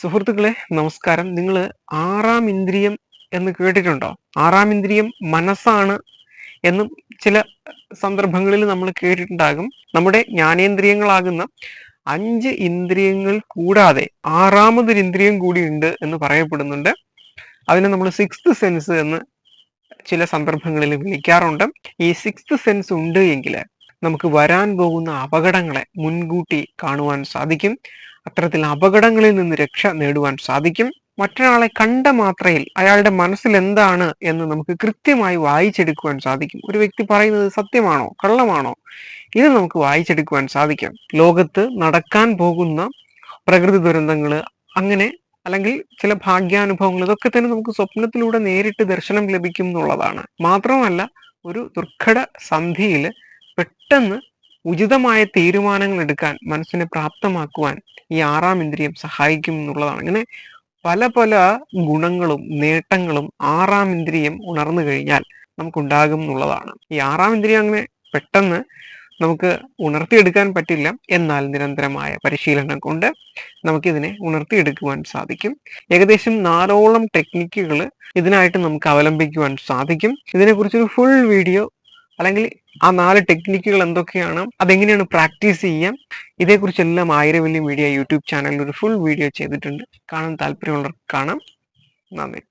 സുഹൃത്തുക്കളെ നമസ്കാരം. നിങ്ങൾ ആറാം ഇന്ദ്രിയം എന്ന് കേട്ടിട്ടുണ്ടോ? ആറാം ഇന്ദ്രിയം മനസ്സാണ് എന്നും ചില സന്ദർഭങ്ങളിൽ നമ്മൾ കേട്ടിട്ടുണ്ടാകും. നമ്മുടെ ജ്ഞാനേന്ദ്രിയങ്ങളാകുന്ന അഞ്ച് ഇന്ദ്രിയങ്ങൾ കൂടാതെ ആറാമതൊരു ഇന്ദ്രിയം കൂടിയുണ്ട് എന്ന് പറയപ്പെടുന്നുണ്ട്. അതിനെ നമ്മൾ സിക്സ്ത് സെൻസ് എന്ന് ചില സന്ദർഭങ്ങളിൽ വിളിക്കാറുണ്ട്. ഈ സിക്സ്ത് സെൻസ് ഉണ്ട് എങ്കിൽ നമുക്ക് വരാൻ പോകുന്ന അപകടങ്ങളെ മുൻകൂട്ടി കാണുവാൻ സാധിക്കും. അത്തരത്തിൽ അപകടങ്ങളിൽ നിന്ന് രക്ഷ നേടുവാൻ സാധിക്കും. മറ്റൊരാളെ കണ്ട മാത്രയിൽ അയാളുടെ മനസ്സിൽ എന്താണ് എന്ന് നമുക്ക് കൃത്യമായി വായിച്ചെടുക്കുവാൻ സാധിക്കും. ഒരു വ്യക്തി പറയുന്നത് സത്യമാണോ? കള്ളമാണോ? ഇത് നമുക്ക് വായിച്ചെടുക്കുവാൻ സാധിക്കും. ലോകത്ത് നടക്കാൻ പോകുന്ന പ്രകൃതി ദുരന്തങ്ങൾ അങ്ങനെ അല്ലെങ്കിൽ ചില ഭാഗ്യാനുഭവങ്ങൾ ഇതൊക്കെ തന്നെ നമുക്ക് സ്വപ്നത്തിലൂടെ നേരിട്ട് ദർശനം ലഭിക്കും എന്നുള്ളതാണ്. മാത്രമല്ല ഒരു ദുർഘട സന്ധിയിൽ പെട്ടെന്ന് ഉചിതമായ തീരുമാനങ്ങൾ എടുക്കാൻ മനസ്സിനെ പ്രാപ്തമാക്കുവാൻ ഈ ആറാം ഇന്ദ്രിയം സഹായിക്കും എന്നുള്ളതാണ്. ഇങ്ങനെ പല പല ഗുണങ്ങളും നേട്ടങ്ങളും ആറാം ഇന്ദ്രിയം ഉണർന്നു കഴിഞ്ഞാൽ നമുക്കുണ്ടാകും എന്നുള്ളതാണ്. ഈ ആറാം ഇന്ദ്രിയം അങ്ങനെ പെട്ടെന്ന് നമുക്ക് ഉണർത്തിയെടുക്കാൻ പറ്റില്ല. എന്നാൽ നിരന്തരമായ പരിശീലനം കൊണ്ട് നമുക്കിതിനെ ഉണർത്തിയെടുക്കുവാൻ സാധിക്കും. ഏകദേശം നാലോളം ടെക്നിക്കുകൾ ഇതിനായിട്ട് നമുക്ക് അവലംബിക്കുവാൻ സാധിക്കും. ഇതിനെക്കുറിച്ചൊരു ഫുൾ വീഡിയോ അല്ലെങ്കിൽ ആ നാല് ടെക്നിക്കുകൾ എന്തൊക്കെയാണ്? അതെങ്ങനെയാണ് പ്രാക്ടീസ് ചെയ്യാം? ഇതേക്കുറിച്ചെല്ലാം ആയിരവല്യം മീഡിയ യൂട്യൂബ് ചാനലിൽ ഒരു ഫുൾ വീഡിയോ ചെയ്തിട്ടുണ്ട്. കാണാൻ താല്പര്യമുള്ളവർക്ക് കാണാം. നന്ദി.